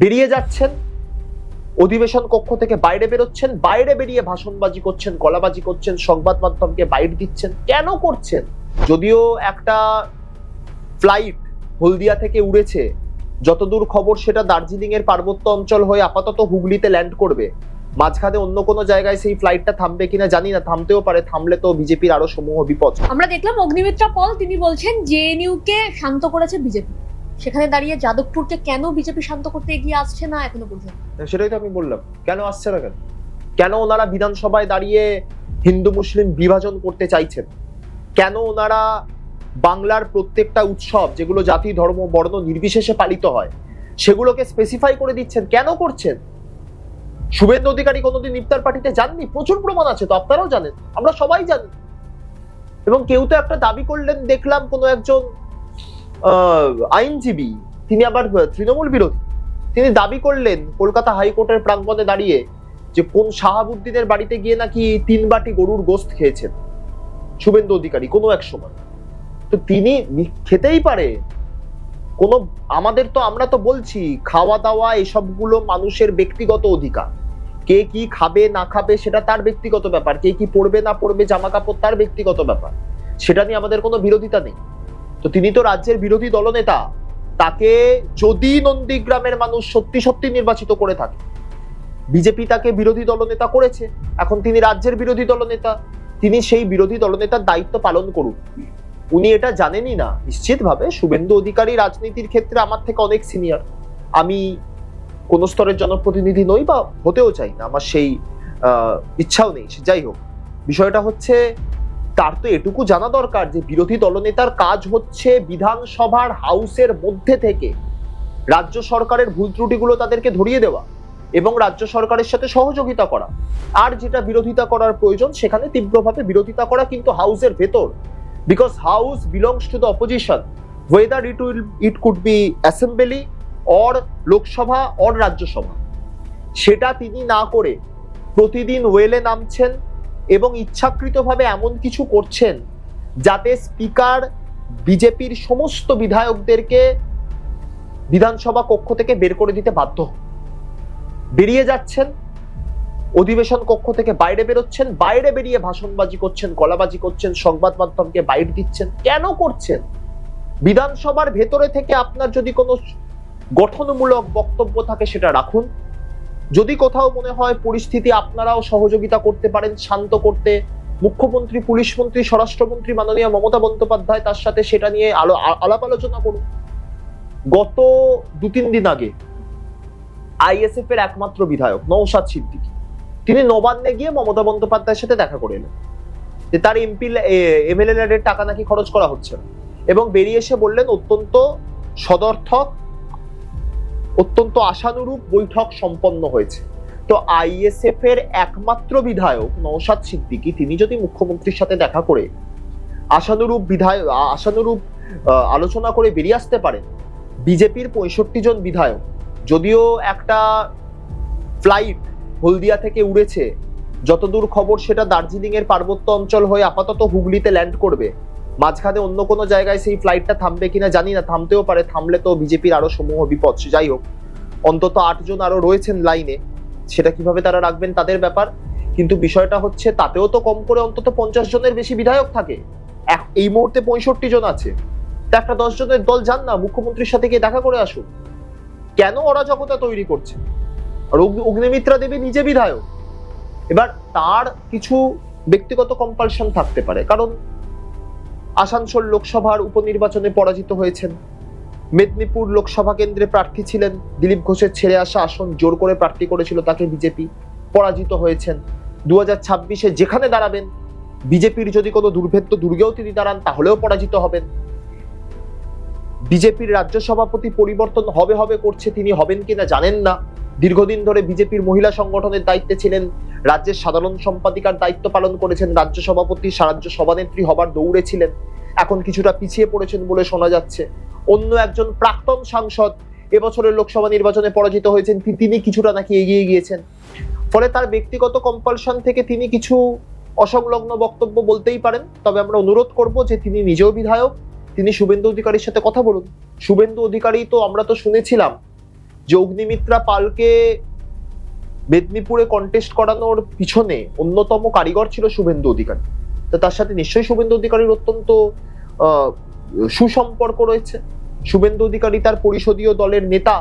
বেরিয়ে যাচ্ছেন, অধিবেশন কক্ষ থেকে বাইরে বেরোচ্ছেন, বাইরে বেরিয়ে ভাষণবাজি করছেন, গলাবাজি করছেন, সংবাদ মাধ্যমকে বাইট দিচ্ছেন, কেন করছেন? যদিও একটা ফ্লাইট হলদিয়া থেকে উড়েছে, যতদূর খবর সেটা দার্জিলিং এর পার্বত্য অঞ্চল হয়ে আপাতত হুগলিতে ল্যান্ড করবে। মাঝখানে অন্য কোনো জায়গায় সেই ফ্লাইটটা থামবে কিনা জানি না, থামতেও পারে, থামলে তো বিজেপির আরও সমূহ বিপদ। আমরা দেখলাম অগ্নিমিত্রা পল, তিনি বলছেন জেএনইউ কে শান্ত করেছে বিজেপি। সেখানে দাঁড়িয়ে যাদবপুরকে কেন বিজেপি শান্ত করতে এগিয়ে আসছে না এখনও পর্যন্ত? সেটাই তো আমি বললাম। কেন আসছে না কেন? কেন ওনারা বিধানসভায় দাঁড়িয়ে হিন্দু মুসলিম বিভাজন করতে চাইছেন? কেন ওনারা বাংলার প্রত্যেকটা উৎসব, যেগুলো জাতি, ধর্ম, বর্ণ নির্বিশেষে পালিত হয়, সেগুলোকে স্পেসিফাই করে দিচ্ছেন? কেন করছেন? শুভেন্দু অধিকারী কোনোদিন ইফতার পার্টিতে যাননি? প্রচুর প্রমাণ আছে তো, আপনারাও জানেন, আমরা সবাই জানি। এবং কেউ তো একটা দাবি করলেন, দেখলাম কোনো একজন আইনজীবী, তিনি আবার তৃণমূল বিরোধী। তিনি দাবি করলেন কলকাতা হাইকোর্টের প্রাঙ্গণে দাঁড়িয়ে যে কোন শাহাবুদ্দিনের বাড়িতে গিয়ে নাকি তিন বাটি গরুর গোস্ত খেয়েছেন শুভেন্দু অধিকারী কোনো এক সময়। তো তিনি খেতেই পারে। কোন, আমাদের তো, আমরা তো বলছি খাওয়া দাওয়া এসবগুলো মানুষের ব্যক্তিগত অধিকার। কে কি খাবে, না খাবে, সেটা তার ব্যক্তিগত ব্যাপার। কে কি পড়বে, না পড়বে জামা কাপড় তার ব্যক্তিগত ব্যাপার। সেটা নিয়ে আমাদের কোনো বিরোধিতা নেই। তো তিনি তো রাজ্যের বিরোধী দলনেতা। তাকে যদি নন্দীগ্রামের মানুষ সত্যি সত্যি নির্বাচিত করে থাকে, বিজেপি তাকে বিরোধী দলনেতা করেছে। এখন তিনি রাজ্যের বিরোধী দলনেতা। তিনি সেই বিরোধী দলনেতার দায়িত্ব পালন করুন। উনি এটা জানেনই না। নিশ্চিতভাবে শুভেন্দু অধিকারী রাজনীতির ক্ষেত্রে আমার থেকে অনেক সিনিয়র আমি কোন স্তরের জনপ্রতিনিধি নই বা হতেও চাই না। আমার সেই ইচ্ছাও নেই। যাই হোক, বিষয়টা হচ্ছে তার তো এটুকু জানা দরকার যে বিরোধী দলনেতার কাজ হচ্ছে বিধানসভার হাউসের মধ্যে থেকে রাজ্য সরকারের ভুল ত্রুটিগুলো তাদেরকে ধরিয়ে দেওয়া এবং রাজ্য সরকারের সাথে সহযোগিতা করা। আর যেটা বিরোধিতা করার প্রয়োজন, সেখানে তীব্রভাবে বিরোধিতা করা কিন্তু হাউসের ভেতর। Because house belongs to the opposition whether it will it could be assembly or Lok Sabha or Rajya Sabha সেটা তিনি না করে প্রতিদিন ওয়েলে নামছেন এবং ইচ্ছাকৃতভাবে এমন কিছু করছেন যাতে স্পিকার বিজেপির সমস্ত বিধায়কদেরকে বিধানসভা কক্ষ থেকে বের করে দিতে বাধ্য। বেরিয়ে যাচ্ছেন, অধিবেশন কক্ষ থেকে বাইরে বেরোচ্ছেন, বাইরে বেরিয়ে ভাষণবাজি করছেন, গলাবাজি করছেন, সংবাদ মাধ্যমকে বাইট দিচ্ছেন। কেন করছেন? বিধানসভার ভেতরে থেকে আপনার যদি কোনো গঠনমূলক বক্তব্য থাকে সেটা রাখুন। যদি কোথাও মনে হয় পরিস্থিতি আপনারাও সহযোগিতা করতে পারেন, শান্ত করতে, মুখ্যমন্ত্রী, পুলিশ মন্ত্রী, স্বরাষ্ট্রমন্ত্রী, মাননীয় মমতা বন্দ্যোপাধ্যায় তার সাথে সেটা নিয়ে আলো আলাপ আলোচনা করুন। গত দু তিন দিন আগে আইএসএফ এর একমাত্র বিধায়ক নৌসাদ সিদ্দিকী, তিনি নবান্নে গিয়ে মমতা বন্দ্যোপাধ্যায়ের সাথে দেখা করে এলেন। যে তার এমপি এমএলএ টাকা নাকি খরচ করা হচ্ছে এবং বেরিয়ে এসে বললেন, অত্যন্ত সদর্থক অত্যন্ত আশানুরূপ বৈঠক সম্পন্ন হয়েছে। তো আইএসএফ এর একমাত্র বিধায়ক নৌসাদ সিদ্দিকী, তিনি যদি মুখ্যমন্ত্রীর সাথে দেখা করে আশানুরূপ বিধায়ক আশানুরূপ আলোচনা করে বেরিয়ে আসতে পারেন। বিজেপির পঁয়ষট্টি জন বিধায়ক, যদিও একটা ফ্লাইট হলদিয়া থেকে উড়েছে, যতদূর খবর সেটা দার্জিলিং এর পার্বত্য অঞ্চল হয়ে আপাতত হুগলিতে ল্যান্ড করবে। মাঝখানে অন্য কোনো জায়গায় সেই ফ্লাইটটা থামবে কিনা জানি না, থামতেও পারে, থামলে তো বিজেপির আরও সমূহ বিপদ। যাই হোক, অন্তত আটজন আরও রয়েছেন লাইনে সেটা কীভাবে তারা রাখবেন তাদের ব্যাপার। কিন্তু বিষয়টা হচ্ছে, তাতেও তো কম করে অন্তত পঞ্চাশ জনের বেশি বিধায়ক থাকে। এই মুহূর্তে পঁয়ষট্টি জন আছে। তা একটা দশ জনের দল যান না, মুখ্যমন্ত্রীর সাথে গিয়ে দেখা করে আসুন। কেন অরাজকতা তৈরি করছে? আর অগ্নিমিত্রা দেবী নিজে বিধায়ক। এবার তার কিছু ব্যক্তিগত কম্পালশন থাকতে পারে। কারণ আসানসোল লোকসভার উপনির্বাচনে পরাজিত হয়েছেন। মেদিনীপুর লোকসভা কেন্দ্রে প্রার্থী ছিলেন দিলীপ ঘোষের ছেড়ে আসা আসন জোর করে প্রার্থী করেছিল তাকে বিজেপি। পরাজিত হয়েছেন। দু হাজার ছাব্বিশে যেখানে দাঁড়াবেন, বিজেপির যদি কোনো দুর্ভেদ্য দুর্গেও তিনি দাঁড়ান, তাহলেও পরাজিত হবেন। বিজেপির রাজ্য সভাপতি পরিবর্তন হবে হবে করছে তিনি হবেন কিনা জানেন না। দীর্ঘদিন ধরে বিজেপির মহিলা সংগঠনের দায়িত্বে ছিলেন। রাজ্যের সাধারণ সম্পাদিকার দায়িত্ব পালন করেছেন রাজ্য সভাপতি, সারাজ্য সভানেত্রী হবার দৌড়ে ছিলেন। এখন কিছুটা পিছিয়ে পড়েছেন বলে শোনা যাচ্ছে। অন্য একজন প্রাক্তন সাংসদ এবছরের লোকসভা নির্বাচনে পরাজিত হয়েছেন তিনি কিছুটা নাকি এগিয়ে গিয়েছেন। ফলে তার ব্যক্তিগত কম্পালশন থেকে তিনি কিছু অসংলগ্ন বক্তব্য বলতেই পারেন। তবে আমরা অনুরোধ করব যে তিনি নিজেও বিধায়ক, তিনি শুভেন্দু অধিকারীর সাথে কথা বলুন। শুভেন্দু অধিকারী তো আমরা তো শুনেছিলাম যে অগ্নিমিত্রা পালকে মেদিনীপুরে কন্টেস্ট করানোর পিছনে অন্যতম কারিগর ছিল শুভেন্দু অধিকারী। তো তার সাথে নিশ্চয়ই শুভেন্দু অধিকারীর অত্যন্ত সুসম্পর্ক রয়েছে। শুভেন্দু অধিকারী তার পরিষদীয় দলের নেতা,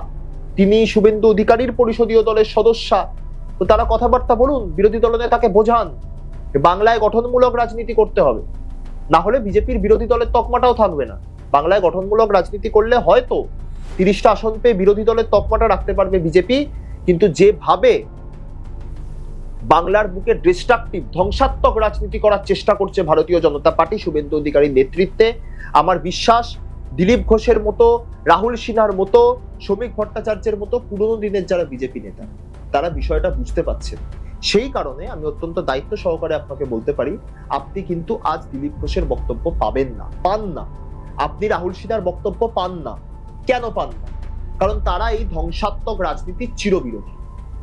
তিনি শুভেন্দু অধিকারীর পরিষদীয় দলের সদস্যা। তো তারা কথাবার্তা বলুন, বিরোধী দলনেতাকে বোঝান। বাংলায় গঠনমূলক রাজনীতি করতে হবে। না হলে বিজেপির বিরোধী দলের তকমাটাও থাকবে না। বাংলায় গঠনমূলক রাজনীতি করলে হয়তো তিরিশটা আসন পেয়ে বিরোধী দলের তকমাটা রাখতে পারবে বিজেপি। কিন্তু যেভাবে বাংলার বুকে ডিস্ট্রাকটিভ ধ্বংসাত্মক রাজনীতি করার চেষ্টা করছে ভারতীয় জনতা পার্টি, শুভেন্দু অধিকারীর নেতৃত্বে। আমার বিশ্বাস, দিলীপ ঘোষের মতো, রাহুল সিনহার মতো, শ্রমিক ভট্টাচার্যের মতো পুরনো দিনের যারা বিজেপি নেতা, তারা বিষয়টা বুঝতে পারছেন। সেই কারণে আমি অত্যন্ত দায়িত্ব সহকারে আপনাকে বলতে পারি, আপনি কিন্তু আজ দিলীপ ঘোষের বক্তব্য পাবেন না, পান না। আপনি রাহুল সিনহার বক্তব্য পান না। কেন পান না? কারণ তারা এই ধ্বংসাত্মক রাজনীতির চিরবিরোধী।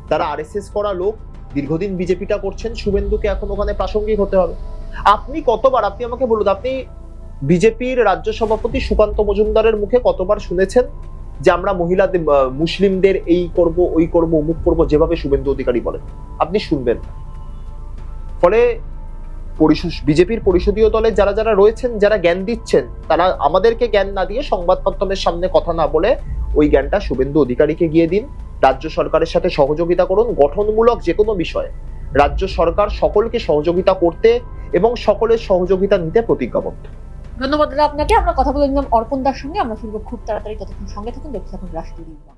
তারা আরএসএস করা লোক দীর্ঘদিন বিজেপিটা করছেন, শুভেন্দুকে এখন ওখানে প্রাসঙ্গিক হতে হবে। আপনি কতবার, আপনি আমাকে বলুন, আপনি বিজেপির রাজ্য সভাপতি সুকান্ত মজুমদারের মুখে কতবার শুনেছেন যে আমরা মহিলাদের মুসলিমদের এই করব, ওই করব, অমুক করব, যেভাবে শুভেন্দু অধিকারী বলেন? আপনি শুনবেন। ফলে বিজেপির পরিষদীয় দলে যারা যারা রয়েছেন, যারা জ্ঞান দিচ্ছেন, তারা আমাদেরকে জ্ঞান না দিয়ে সংবাদ মাধ্যমের সামনে কথা না বলে ওই জ্ঞানটা শুভেন্দু অধিকারীকে গিয়ে দিন। রাজ্য সরকারের সাথে সহযোগিতা করুন, গঠনমূলক যে কোনো বিষয়ে। রাজ্য সরকার সকলকে সহযোগিতা করতে এবং সকলের সহযোগিতা নিতে প্রতিজ্ঞাবদ্ধ ধন্যবাদ দাদা আপনাকে। আমরা কথা বলে নিলাম অর্পণ দার সঙ্গে। আমরা ফিরবো খুব তাড়াতাড়ি ততক্ষণ সঙ্গে থাকুন। দেখতে থাকুন রাষ্ট্রীয়।